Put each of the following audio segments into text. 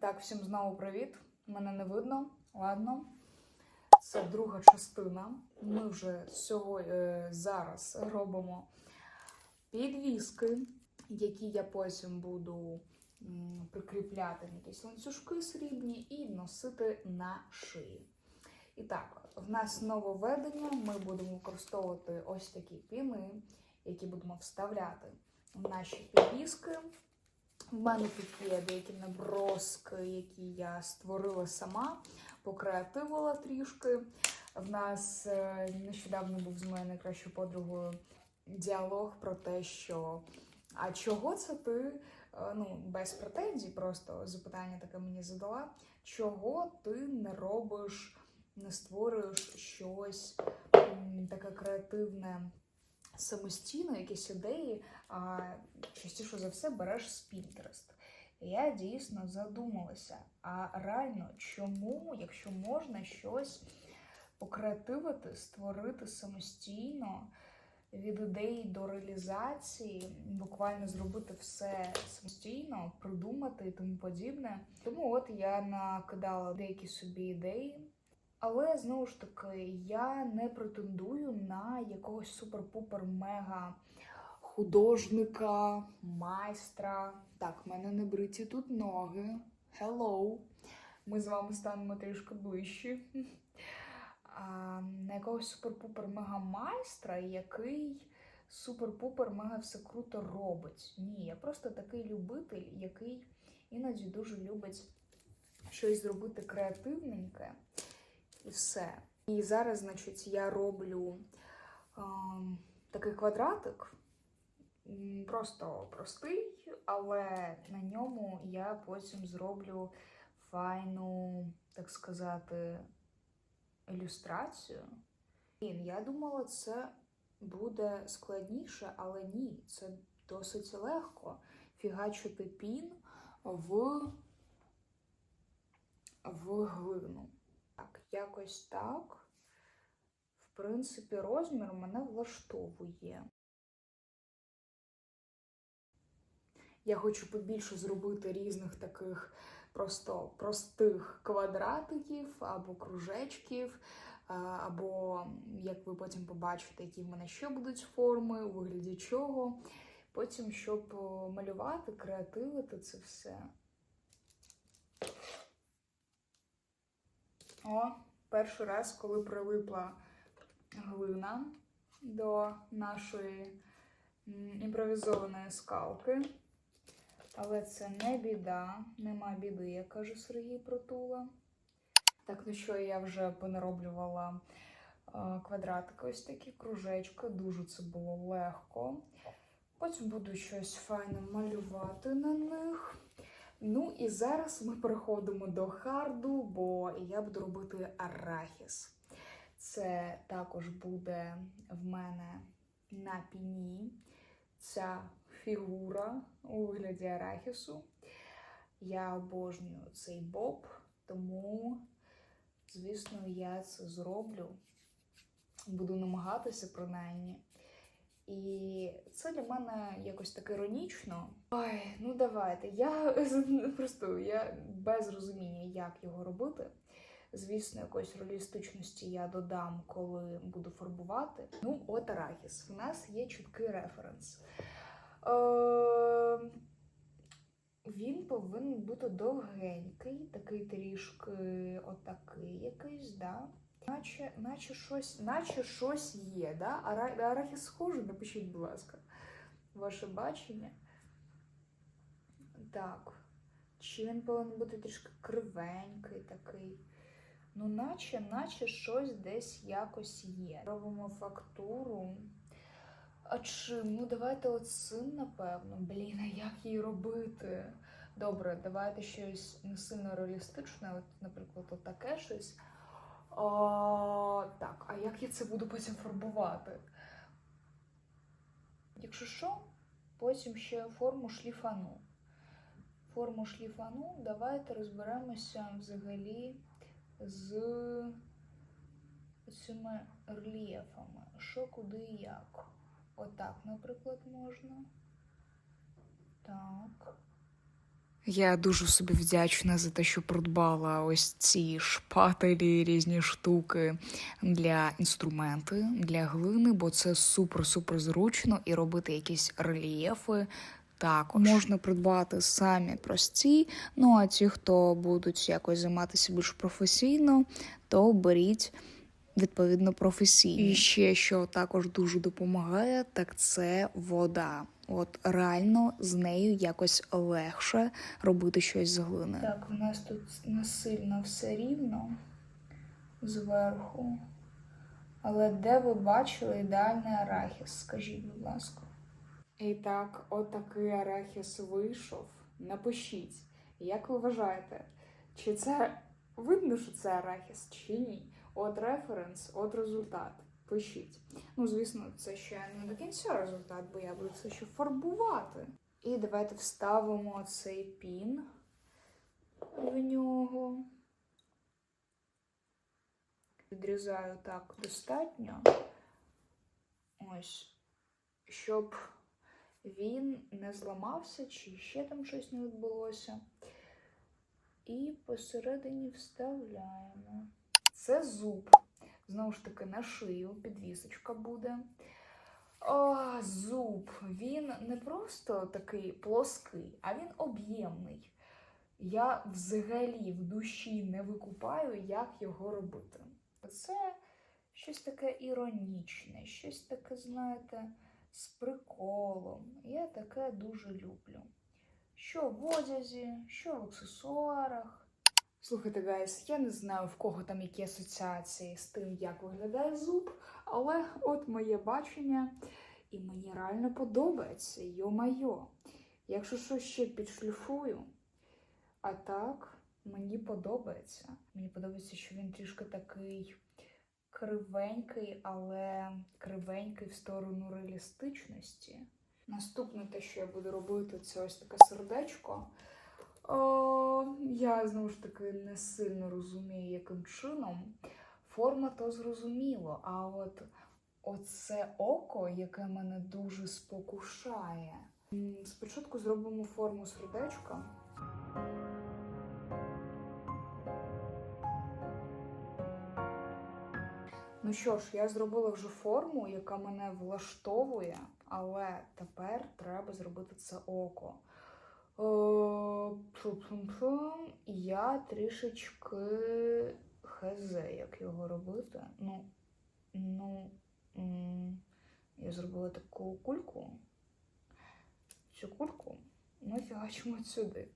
Так, всім знову привіт. Мене не видно. Ладно. Це друга частина. Ми вже сьогодні е, зараз робимо підвіски, які я потім буду прикріпляти на якісь ланцюжки срібні і носити на шиї. І так, в нас нововведення. Ми будемо використовувати ось такі піни, які будемо вставляти в наші підвіски. В мене тут є деякі наброски, які я створила сама, покреативила трішки. В нас е, нещодавно був з моєю найкращою подругою діалог про те, що а чого це ти? Е, Ну, без претензій, просто запитання таке мені задала. Чого ти не робиш, не створюєш щось таке креативне самостійно, якісь ідеї, а частіше за все береш з Pinterest. Я дійсно задумалася, а реально, чому, якщо можна щось покреативити, створити самостійно від ідеї до реалізації, буквально зробити все самостійно, придумати і тому подібне. Тому от я накидала деякі собі ідеї. Але знову ж таки, я не претендую на якогось супер-пупер мега художника, майстра. Так, в мене не бриті тут ноги. Hello. Ми з вами станемо трішки ближче. А, на якогось супер-пупер мега майстра, який супер-пупер мега все круто робить. Ні, я просто такий любитель, який іноді дуже любить щось зробити креативненьке і все. І зараз, значить, я роблю ем, такий квадратик, просто простий, але на ньому я потім зроблю файну, так сказати, ілюстрацію. Блін, я думала, це буде складніше, але ні, це досить легко фігачити пін в, в глину. Якось так. В принципі, розмір мене влаштовує. Я хочу побільше зробити різних таких просто простих квадратиків або кружечків, або, як ви потім побачите, які в мене ще будуть форми, у вигляді чого. Потім, щоб малювати, креативити це все. О, перший раз, коли прилипла глина до нашої імпровізованої скалки. Але це не біда, нема біди, як каже Сергій Протула. Так, ну що, я вже понароблювала е, квадратики, ось такі кружечки, дуже це було легко. Потім буду щось файне малювати на них. Ну і зараз ми переходимо до харду, бо я буду робити арахіс. Це також буде в мене на піні ця фігура у вигляді арахісу. Я обожнюю цей боб, тому, звісно, я це зроблю. Буду намагатися принаймні. І це для мене якось так іронічно. Ой, ну давайте. Я просто я без розуміння, як його робити. Звісно, якоїсь реалістичності я додам, коли буду фарбувати. Ну, от арахіс. У нас є чіткий референс. Е, він повинен бути довгенький, такий трішки отакий якийсь, да? Наче, наче, щось, наче щось є, да? Ара, арахіс схожий, напишіть, будь ласка, ваше бачення. Так. Чи він повинен бути трішки кривенький такий? Ну, наче, наче щось десь якось є. Робимо фактуру. А чим? Ну, давайте оцим, напевно. Блін, а як її робити? Добре, давайте щось не сильно реалістичне, от, наприклад, от таке щось. А, так, а як я це буду потім фарбувати? Якщо що, потім ще форму шліфану. Форму шліфану, давайте розберемося взагалі з цими рельєфами. Що, куди і як. Отак, наприклад, можна. Так. Я дуже собі вдячна за те, що придбала ось ці шпателі, різні штуки для інструменти, для глини, бо це супер-супер зручно і робити якісь рельєфи. Також можна придбати самі прості. Ну а ті, хто будуть якось займатися більш професійно, то беріть відповідно професійні. І ще що також дуже допомагає, так це вода. От реально з нею якось легше робити щось з глини. Так, у нас тут не сильно все рівно зверху. Але де ви бачили ідеальний арахіс? Скажіть, будь ласка. І так, отакий арахіс вийшов. Напишіть, як ви вважаєте, чи це видно, що це арахіс, чи ні? От референс, от результат. Пишіть. Ну, звісно, це ще не до кінця результат, бо я буду це ще фарбувати. І давайте вставимо цей пін в нього. Відрізаю так достатньо. Ось, щоб він не зламався, чи ще там щось не відбулося. І посередині вставляємо. Це зуб. Знову ж таки, на шию підвісочка буде. О, зуб. Він не просто такий плоский, а він об'ємний. Я взагалі в душі не викупаю, як його робити. Це щось таке іронічне, щось таке, знаєте, з приколом. Я таке дуже люблю. Що в одязі, що в аксесуарах. Слухайте, гайс, я не знаю, в кого там які асоціації з тим, як виглядає зуб, але от моє бачення, і мені реально подобається, йо-майо. Якщо щось ще підшліфую, а так, мені подобається. Мені подобається, що він трішки такий кривенький, але кривенький в сторону реалістичності. Наступне те, що я буду робити, це ось таке сердечко. О, я знову ж таки не сильно розумію, яким чином. Форма то зрозуміло, а от оце око, яке мене дуже спокушає. Спочатку зробимо форму сердечка. Ну що ж, я зробила вже форму, яка мене влаштовує, але тепер треба зробити це око. Е, пу-пум-пум. Я трішечки хз, як його робити. Ну, ну, я зробила таку кульку. Цю кульку ми фігачимо сюди. Е,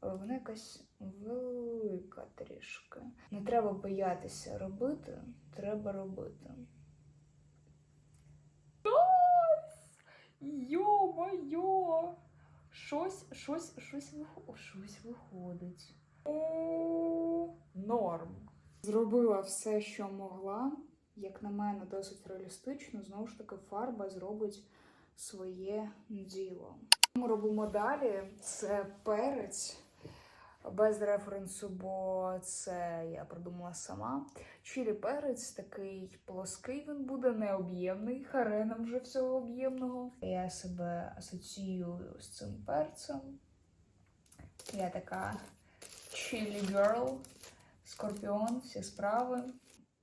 Вона якась велика трішки. Не треба боятися робити, треба робити. Йо-моє! Щось, щось, щось, вихо- щось виходить. О, норм. Зробила все, що могла. Як на мене, досить реалістично. Знову ж таки, фарба зробить своє діло. Ми робимо далі. Це перець. Без референсу, бо це я придумала сама. Чилі перець такий плоский, він буде необ'ємний, хареном вже всього об'ємного. Я себе асоціюю з цим перцем. Я така chili girl, скорпіон, всі справи.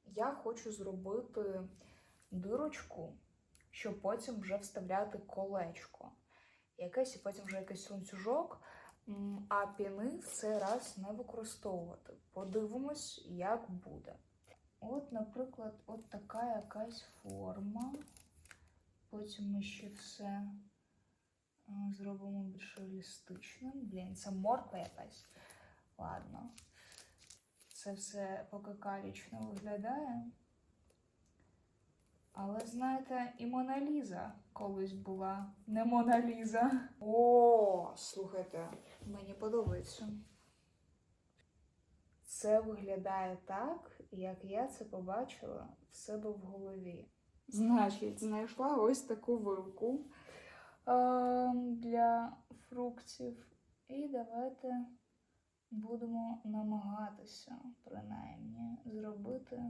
Я хочу зробити дирочку, щоб потім вже вставляти колечко. Якесь і потім вже якийсь ланцюжок. А піни в цей раз не використовувати. Подивимось, як буде. От, наприклад, от така якась форма. Потім ми ще все е, зробимо більш реалістичним. Блін, це морква якась. Ладно. Це все поки калічно виглядає. Але знаєте, і Мона Ліза колись була не Мона Ліза. О, слухайте, мені подобається. Це виглядає так, як я це побачила в себе в голові. Значить, знайшла ось таку вилку е, для фруктів. І давайте будемо намагатися, принаймні, зробити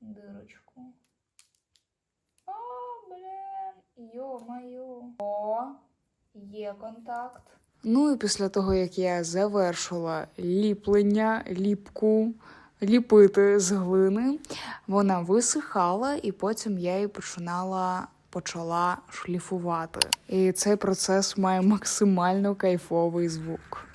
дирочку. О, блін, йо-моє. О, є контакт. Ну і після того, як я завершила ліплення, ліпку, ліпити з глини, вона висихала, і потім я її починала. Почала шліфувати. І цей процес має максимально кайфовий звук.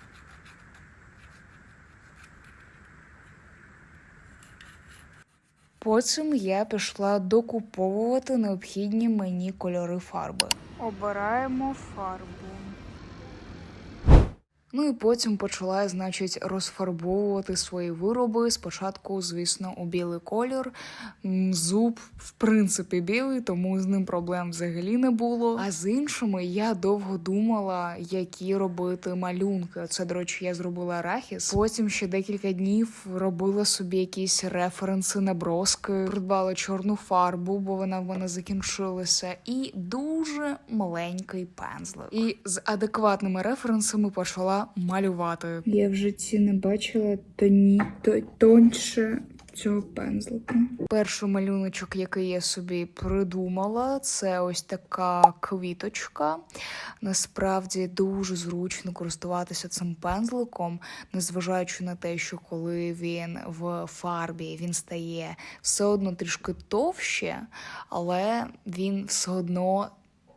Потім я пішла докуповувати необхідні мені кольори фарби. Обираємо фарбу. Ну і потім почала, значить, розфарбовувати свої вироби. Спочатку, звісно, у білий колір. Зуб, в принципі, білий, тому з ним проблем взагалі не було. А з іншими я довго думала, які робити малюнки. Це, до речі, я зробила арахіс. Потім ще декілька днів робила собі якісь референси, наброски, придбала чорну фарбу, бо вона в мене закінчилася, і дуже маленький пензлик. І з адекватними референсами почала малювати. Я в житті не бачила тоні, то, тоньше цього пензлика. Перший малюночок, який я собі придумала, це ось така квіточка. Насправді дуже зручно користуватися цим пензликом, незважаючи на те, що коли він в фарбі він стає все одно трішки товще, але він все одно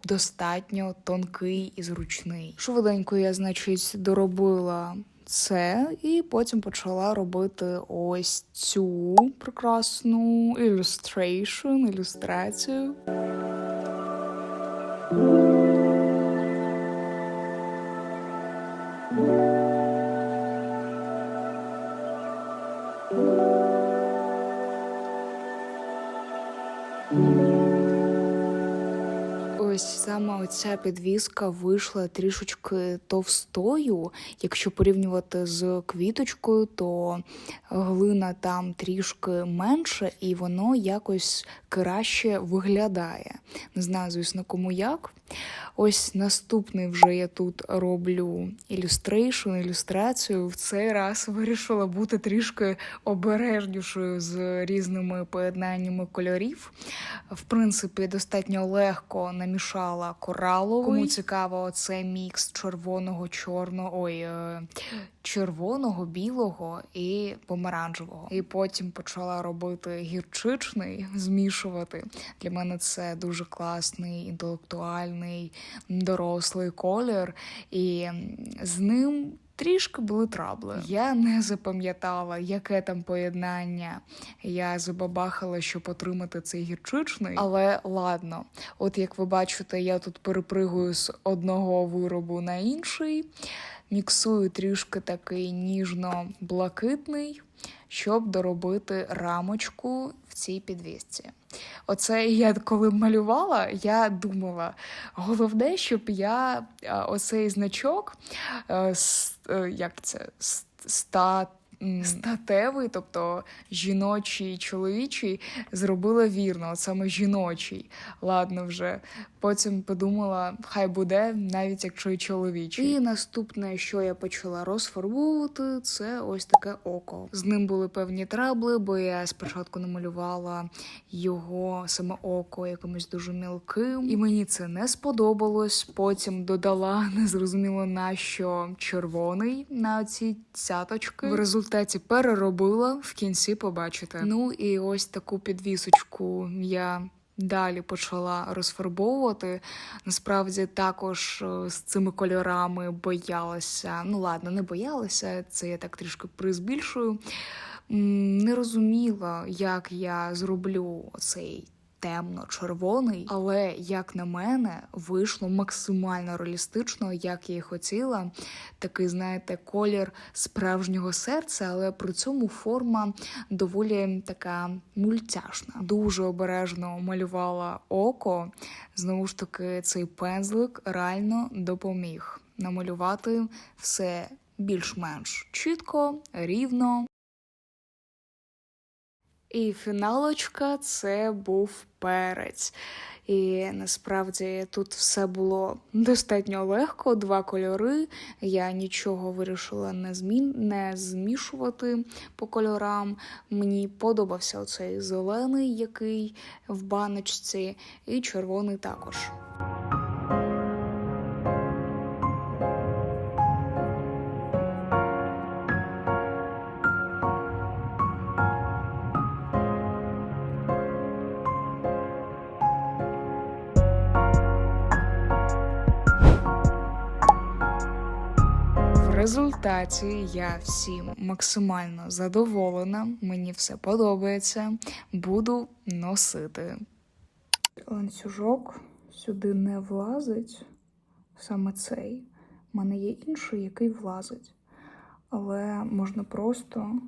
достатньо тонкий і зручний. Швиденько я, значить, доробила це, і потім почала робити ось цю прекрасну ілюстрейшн, ілюстрацію. Саме оця підвіска вийшла трішечки товстою. Якщо порівнювати з квіточкою, то глина там трішки менше, і воно якось краще виглядає. Не знаю, звісно, кому як. Ось наступний вже я тут роблю ілюстрейшн, ілюстрацію. В цей раз вирішила бути трішки обережнішою з різними поєднаннями кольорів. В принципі, достатньо легко намішала кораловий. Кому цікаво, це мікс червоного, чорного, ой, е, червоного, білого і помаранжевого. І потім почала робити гірчичний, змішувати. Для мене це дуже класний, інтелектуальний, дорослий колір, і з ним. Трішки були трабли. Я не запам'ятала, яке там поєднання. Я забабахала, щоб отримати цей гірчичний. Але ладно, от як ви бачите, я тут перепригую з одного виробу на інший, міксую трішки такий ніжно-блакитний, щоб доробити рамочку в цій підвісці. Оце я коли малювала, я думала, головне, щоб я оцей значок, е, е, як це, с- ста, м, статевий, тобто жіночий, чоловічий, зробила вірно, от саме жіночий. Ладно вже. Потім подумала, хай буде, навіть якщо і чоловічий. І наступне, що я почала розфарбовувати, це ось таке око. З ним були певні трабли, бо я спочатку намалювала його саме око якимось дуже мілким, і мені це не сподобалось. Потім додала незрозуміло на що червоний на ці цяточки. В результаті переробила в кінці. Побачите. Ну і ось таку підвісочку я. Далі почала розфарбовувати. Насправді також е, з цими кольорами боялася. Ну ладно, не боялася, це я так трішки призбільшую. Не розуміла, як я зроблю цей темно-червоний, але, як на мене, вийшло максимально реалістично, як я і хотіла. Такий, знаєте, колір справжнього серця, але при цьому форма доволі така мультяшна. Дуже обережно малювала око. Знову ж таки, цей пензлик реально допоміг намалювати все більш-менш чітко, рівно. І фіналочка це був перець. І насправді тут все було достатньо легко, два кольори. Я нічого вирішила не, змін... не змішувати по кольорам. Мені подобався оцей зелений, який в баночці, і червоний також. Результаті я всім максимально задоволена. Мені все подобається. Буду носити. Ланцюжок сюди не влазить. Саме цей. У мене є інший, який влазить. Але можна просто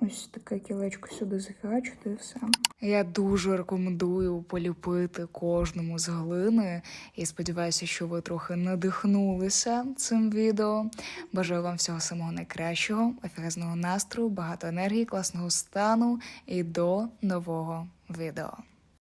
ось таке кілечко сюди захерачити і все. Я дуже рекомендую поліпити кожному з глини і сподіваюся, що ви трохи надихнулися цим відео. Бажаю вам всього самого найкращого, ефірезного настрою, багато енергії, класного стану і до нового відео.